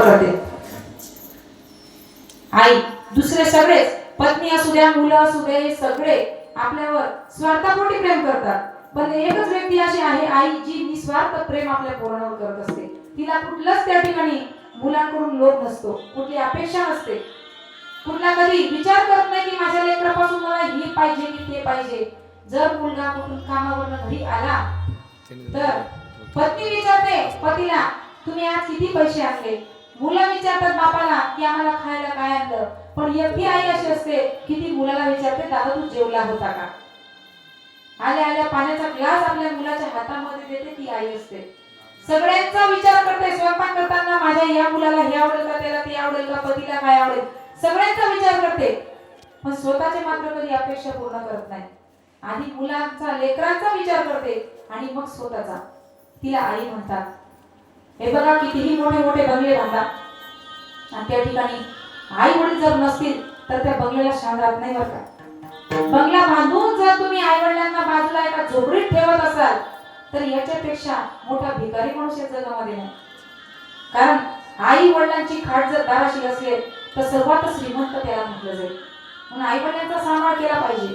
करते आई दुसरे सगळेच पत्नी असू द्या मुलं असू द्या हे सगळे आपल्यावर स्वार्थापोटी प्रेम करतात. पण एकच व्यक्ती अशी आहे आई जी निस्वार्थ प्रेम आपल्या पोरांवर करत असते. तिला कुठलंच त्या ठिकाणी मुलांकडून लोभ नसतो कुठली अपेक्षा नसते. कुठला कधी विचार करत नाही की माझ्या लेकरापासून मला हे पाहिजे की ते पाहिजे. जर मुलगा कुठून कामावरनं घरी आला तर पत्नी विचारते पतीला तुम्ही आज किती पैसे आणले? मुलं विचारतात बापाला की आम्हाला खायला काय आणलं? पण एकटी आई अशी असते की ती मुलाला विचारते दादा तू जेवला होता का? आल्या आल्या पाण्याचा ग्लास आपल्या मुलाच्या हातामध्ये देते ती आई असते. सगळ्यांचा विचार करते स्वयंपाक करताना माझ्या या मुलाला हे आवडेल का त्याला ते आवडेल का पतीला काय आवडेल? सगळ्यांचा विचार करते. पण स्वतःचे मात्र कधी अपेक्षा पूर्ण करत नाही. आधी मुलांचा लेकरांचा विचार करते आणि मग स्वतःचा. तिला आई म्हणतात हे बघा कितीही मोठे मोठे बंगले बांधतात आणि त्या ठिकाणी आई वडील जर नसतील तर त्या बंगल्याला शान राहत नाही बरं का? बंगला बांधून जर तुम्ही आई वडिलांना बाजूला एका झोपडीत ठेवत असाल तर याच्यापेक्षा मोठा भिकारी माणूस या जगामध्ये नाही. कारण आई वडिलांची खाट जर दाराशी असेल तर सर्वात श्रीमंत त्याला म्हटलं जाईल. म्हणून आई वडिलांचा सांभाळ केला पाहिजे.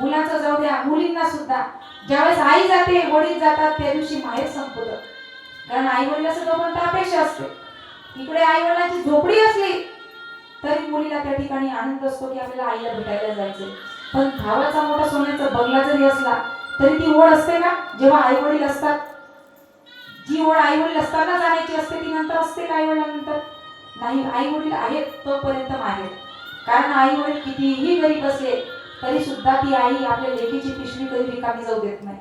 मुलांचा जाऊ द्या मुलींना सुद्धा. ज्यावेळेस आई जाते वडील जातात त्या दिवशी माहेर संपत. कारण आई वडिलाचं जोपर्यंत अपेक्षा असते. इकडे आई वडिलांची झोपडी असली तरी मुलीला त्या ठिकाणी आनंद असतो की आपल्याला आईला भेटायला जायचं पण भावाचा मोठा सोन्याचा बंगला जरी असला तरी ती ओढ असते ना? जेव्हा आई वडील असतात. जी ओढ आई वडील असताना जाण्याची असते ती नंतर असते का आई वडिलांनंतर नाही आई वडील आहेत तोपर्यंत माहेर. कारण आई वडील कितीही गरीब असले तरी सुद्धा ती आई आपल्या लेकीची पिशवी कधी रिकामी जाऊ देत नाही.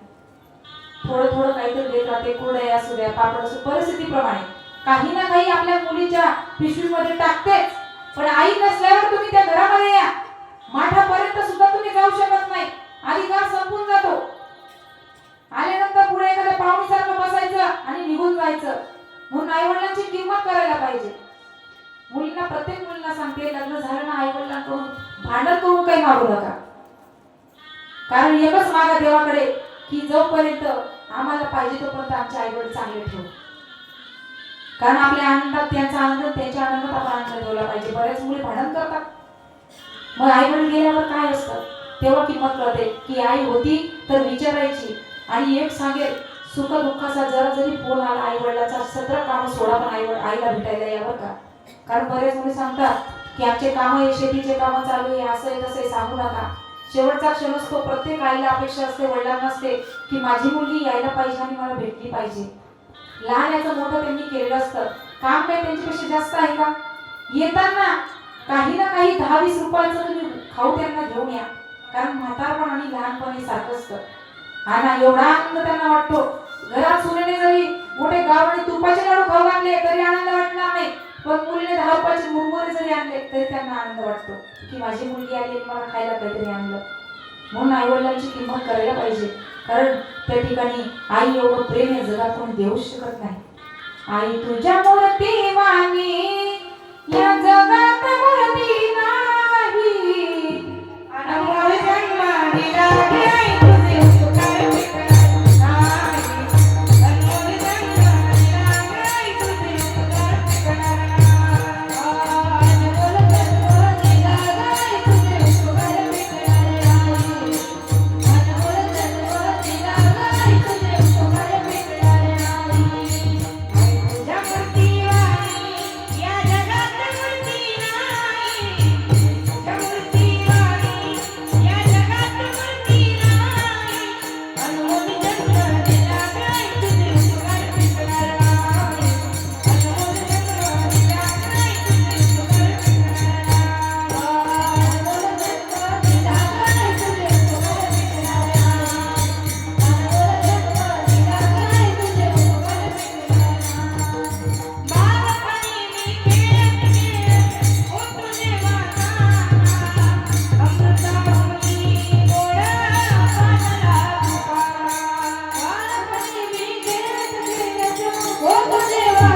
थोडं थोडं काहीतरी देत राहते कुरडे असू द्या पापड असू परिस्थितीप्रमाणे. काही ना काही आपल्या मुलीच्या पिशवीमध्ये टाकतेच. पण आई नसल्यावर तुम्ही त्या घरामध्ये या. माठापर्यंत सुद्धा तुम्ही जाऊ शकत नाही. अधिकार संपून जातो. आल्यानंतर पुढे एखाद्या पाहुणीसारखं बसायचं आणि निघून जायचं. म्हणून आई वडिलांची किंमत करायला पाहिजे. मुलींना प्रत्येक मुलींना सांगते लग्न झालं ना आई वडिलांकडून भांडण करून काही मागू नका. कारण एकच मागा देवाकडे की जोपर्यंत आम्हाला पाहिजे तोपर्यंत आमचे आई वडील चांगले ठेवू. कारण आपल्या आनंदात त्यांचा आनंद त्यांच्या आनंदात आपण आनंद ठेवला पाहिजे. बरेच मुली भांडण करतात. मग आई वडील गेल्यावर काय असतं? तेव्हा किंमत कळते की आई होती तर विचारायची. आणि एक सांगेल सुख दुःखाचा जरा जरी फोन आला आई वडिलाचा सतरा काम सोडा पण आई आईला भेटायला यावं का? कारण बरेच मुली सांगतात की आमचे काम हे शेतीचे काम चालू आहे असं आहे तसं आहे सांगू नका. शेवटचा क्षण असतो. प्रत्येक आईला अपेक्षा असते वडिलांना असते की माझी मुलगी यायला पाहिजे आणि मला भेटली पाहिजे. लहान याचं मोठं त्यांनी केलेलं असतं. काम काय त्यांच्यापेक्षा जास्त आहे का? येताना काही ना काही दहा वीस रुपयाचं तुम्ही खाऊ त्यांना घेऊन या. कारण म्हातारपण आणि लहानपण हे सारखं असतं. हा ना एवढा आनंद त्यांना वाटतो. घरात सुनेने जरी मोठे गाव आणि तुपाचे लाडू खाऊ लागले तरी आनंद वाटणार नाही. पण मुलीने दहा रुपयाचे मुरमुरे जरी आणले तरी त्यांना आनंद वाटतो की माझी मुलगी आली मला खायला काहीतरी आणलं. म्हणून आई वडिलांची किंमत करायला पाहिजे. कारण त्या ठिकाणी आई एवढं प्रेम आहे जगात कोण देऊ शकत नाही. आई तुझ्या मूर्ती वाणी या जगात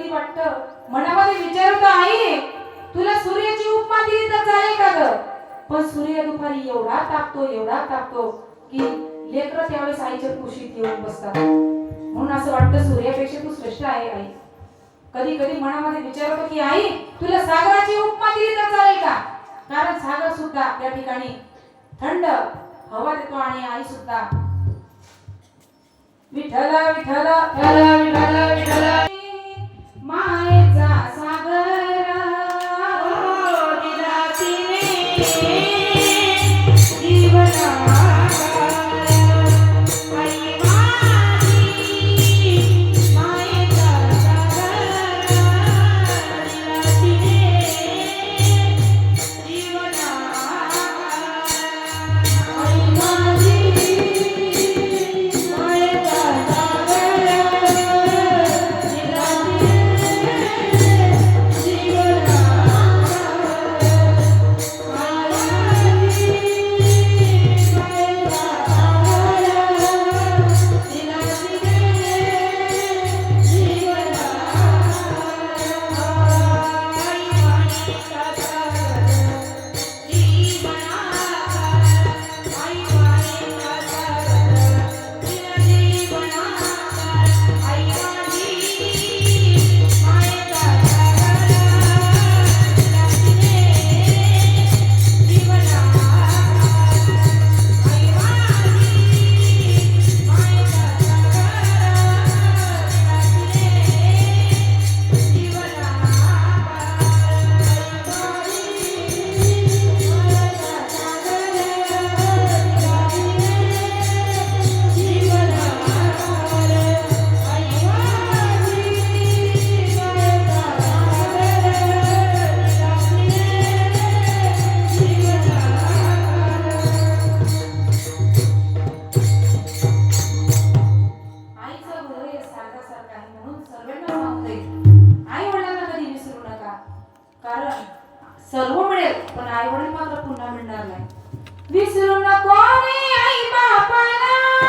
कधी वाटत? मनामध्ये विचारत होतो आई? तुला सूर्याची उपमा दिली तर चालेल का ग? पण सूर्य दुपारी एवढा तापतो एवढा तापतो की लेकर त्यावेळेस आईच्या कुशीत येऊन बसतात. म्हणून असं वाटतं सूर्यापेक्षा तू श्रेष्ठ आहे आई. कधी कधी मनामध्ये विचार होतो की आई तुला सागराची उपमा दिली तर चालेल का? कारण सागर सुद्धा त्या ठिकाणी थंड हवा देतो आणि आई सुद्धा विठ्ठल विठ्ठल विठ्ठल विठ्ठल कारण सर्व मिळेल पण आई वडील मात्र पुन्हा मिळणार नाही. विसरू नको आई बापाला.